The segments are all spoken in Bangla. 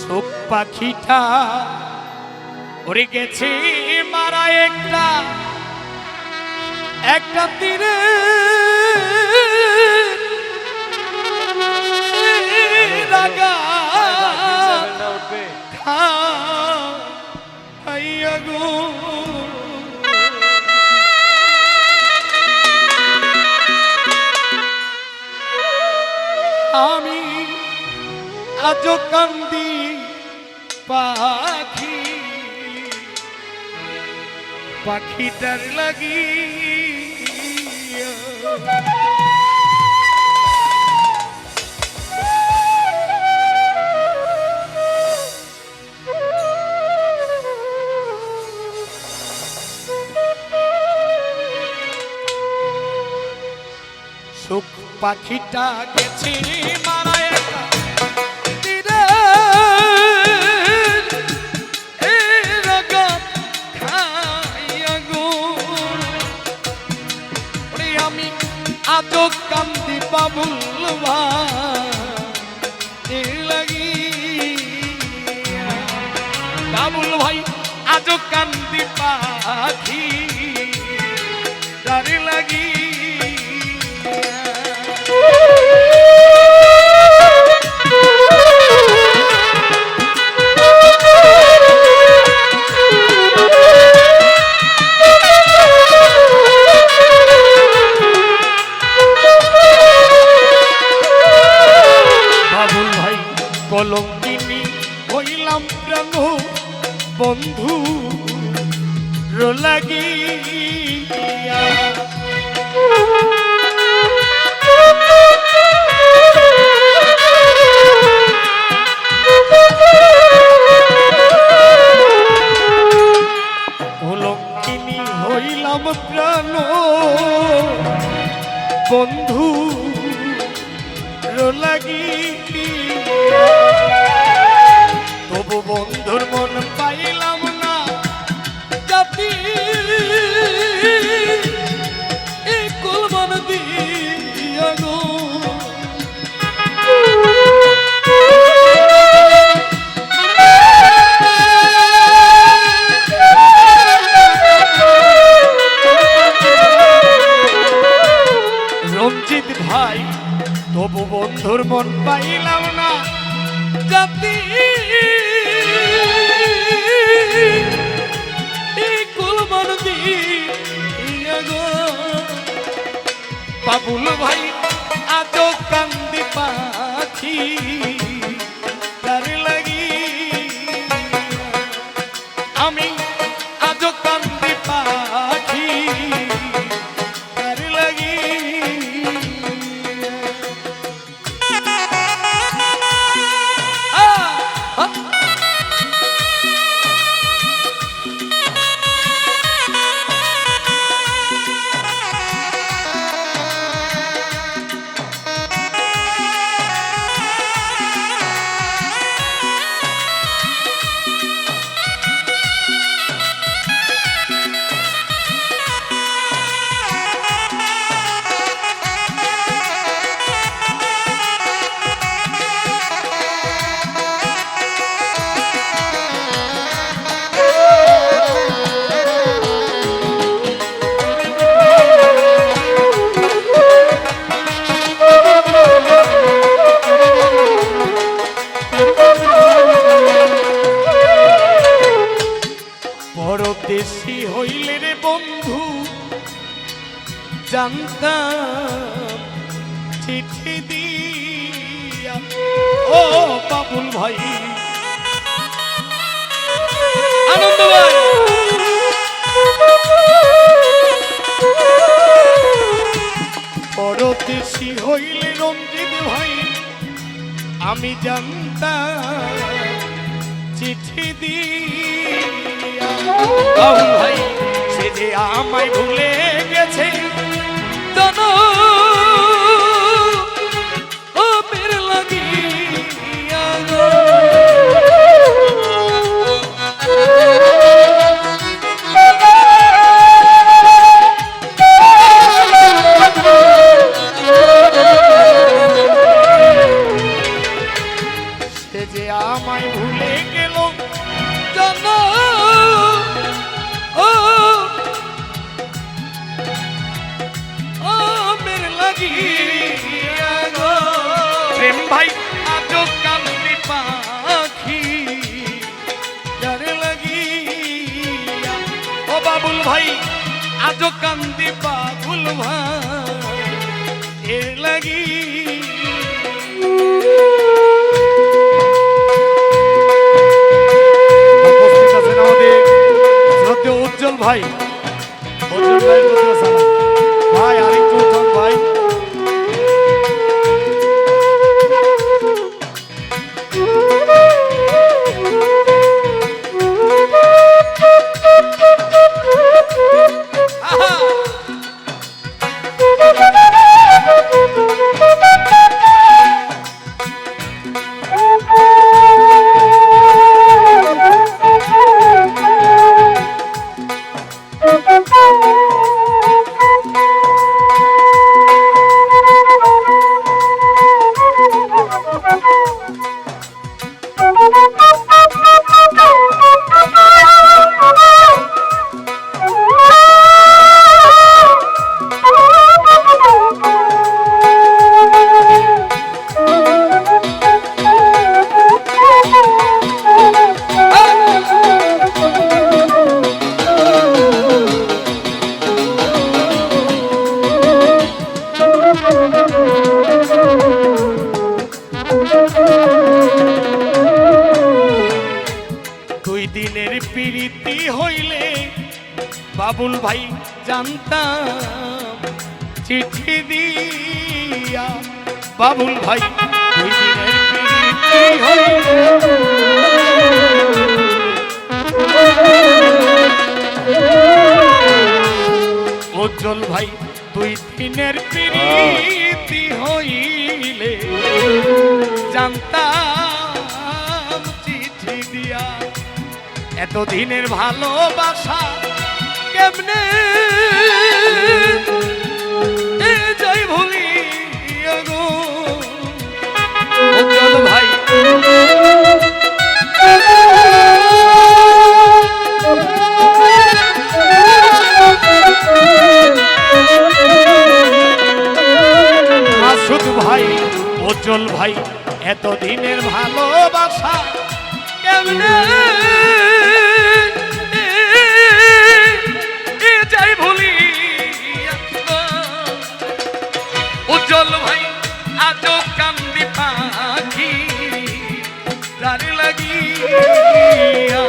শোক পাখিটা উড়ে গেছে মারা একটা একটা তীরে। রাগা খাইয়া গো। পাখিটার লাগি। সুখ পাখিটা গেছে মারা আজো কান্দি বাবুল ভাই লাগি। বাবুল ভাই আতো কান্দি পাখি বন্ধুর মন পাইলাম না। জাতি এই কুলমান দিয়া রঞ্জিত ভাই, তবু বন্ধুর মন পাইলাম না। জাতি কুলমান দিয়া গো। বাবুল ভাই আজ কান্দি পাখি। জানতাম চিঠি দিয়া ও বাবুল ভাই আনন্দ ভাই বড় দেশি হইলে রঞ্জিত ভাই আমি জানতাম চিঠি দিয়া বাবুল ভাই সে যে আমায় ভুলে গেছে দনু ভাই আজো কান্দি বাবুল ভাই, এর লাগি। উপস্থিত আছেন আমাদের শ্রদ্ধেয় উজ্জ্বল ভাই। উজ্জ্বল ভাই দুই দিনের প্রীতি হইলে বাবুল ভাই জানতাম, চিঠি দিয়া বাবুল ভাই দুই দিনের উজ্জ্বল ভাই দুই দিনের প্রীতি হইলে জানতাম, চিঠি দিয়া এতদিনের ভালোবাসা কেমনে? যাই ভুলি উজ্জ্বল ভাই, আজও কান্দি পাখি। যার লাগিয়া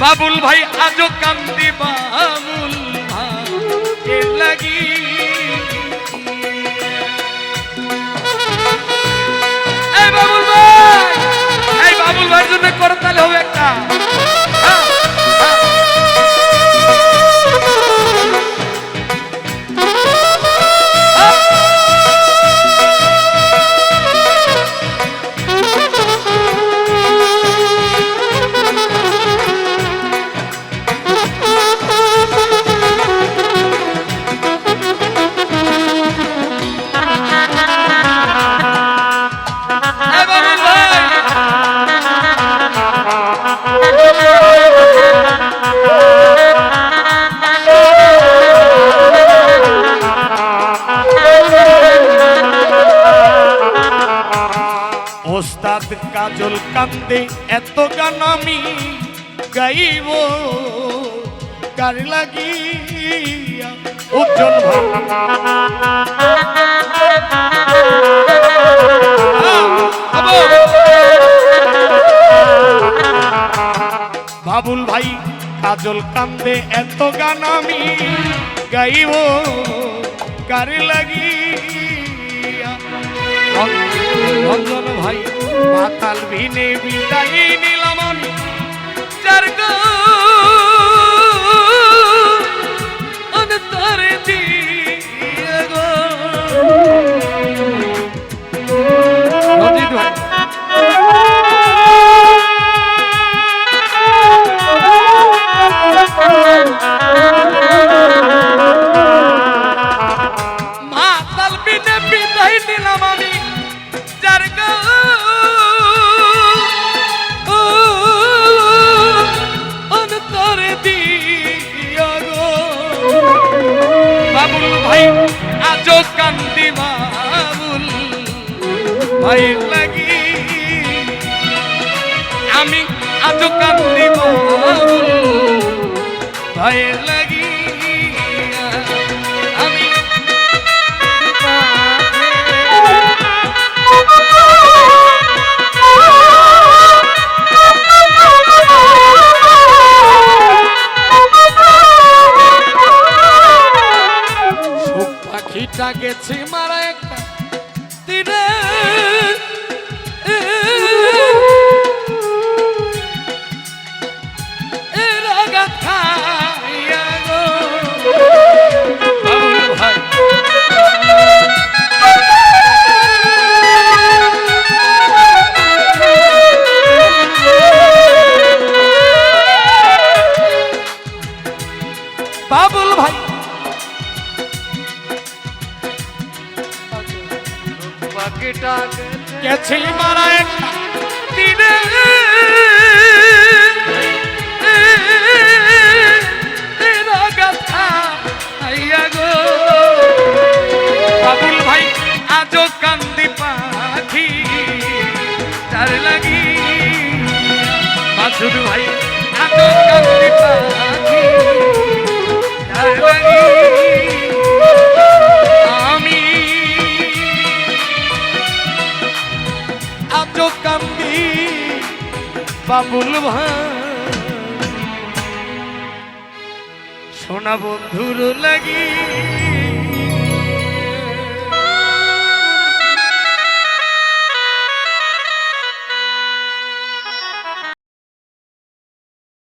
বাবুল ভাই, আজও কান্দি বাবুল ভাই। লাগি এই বাবুল ভাই! এই বাবুল ভাইয়ের জন্য করতালে হবে একটা। গাইব কার লাগিয়া উজ্জ্বল বাবুল ভাই, কাজল কান্দে এত গান আমি গাইব, কার লাগিয়া? রঞ্জন ভাই, মাতাল ভিনে বিদায় নিলাম আমি যার অন্তরে দিয়ে ভয়ের লাগি। আমি আজ কান্দিব। ভয়ের লাগি। আমি সুখ পাখিটা গেছি বাবুল ভাই। সোনা বন্ধুর লাগি